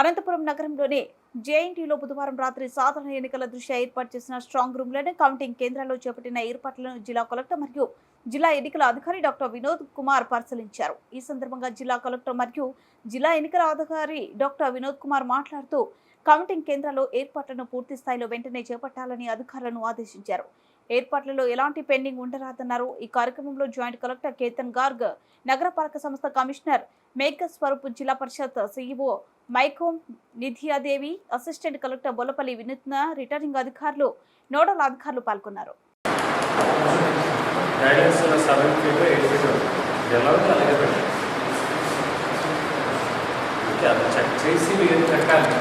అనంతపురం నగరంలోని జేఎన్టీలో బుధవారం రాత్రి సాధారణ ఎన్నికల దృష్ట్యా ఏర్పాటు చేసిన స్ట్రాంగ్ రూమ్లోనే కౌంటింగ్ కేంద్రాల్లో చేపట్టిన ఏర్పాట్లను జిల్లా కలెక్టర్ మరియు జిల్లా ఎన్నికల అధికారి డాక్టర్ వినోద్ కుమార్ పరిశీలించారు. ఈ సందర్భంగా జిల్లా కలెక్టర్ మరియు జిల్లా ఎన్నికల అధికారి డాక్టర్ వినోద్ కుమార్ మాట్లాడుతూ కౌంటింగ్ కేంద్రాల్లో ఏర్పాట్లను పూర్తి స్థాయిలో వెంటనే చేపట్టాలని అధికారులను ఆదేశించారు. ఏర్పాట్లలో ఎలాంటి పెండింగ్ ఉండరాదన్నారు. ఈ కార్యక్రమంలో జాయింట్ కలెక్టర్ కేతన్ గార్గ్ నగరపాలక సంస్థ కమిషనర్ మేఘ స్వరూప్ జిల్లా parishad CEO Maikom Nidhiyadevi assistant collector Bollapalli Vinutna returning అధికారులు నోడల్ అధికారులు పాల్గొన్నారు. చెక్ చేసి మీరు కట్టాలి?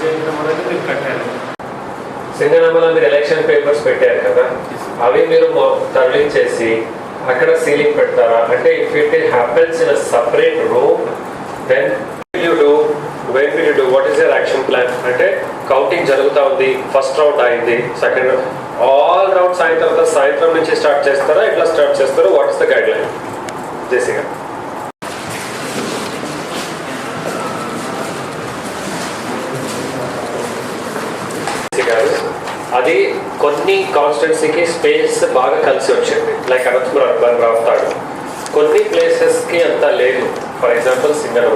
చేయడం అనేది మీరు కట్టాలి. సింగనమల మీరు ఎలక్షన్ పేపర్స్ పెట్టారు కదా? అవి మీరు తరలించేసి అక్కడ సీలింగ్ పెడతారా? అంటే if it happens in separate room then when will do what is your action plan అంటే కౌంటింగ్ జరుగుతూ ఉంది. ఫస్ట్ రౌండ్ అయింది. సెకండ్ ఆల్ రౌండ్ సాయంత్రం సాయంత్రం నుంచి స్టార్ట్ చేస్తారా? ఎట్లా స్టార్ట్ చేస్తారో? What is the guideline జేసీగా గారు. అది కొన్ని కాన్స్టిట్యున్సీకి స్పేస్ బాగా కలిసి వచ్చింది లైక్ అనంతపురం అర్బన్ రావుతాడు కొన్ని ప్లేసెస్కి అంత లేదు. For example singer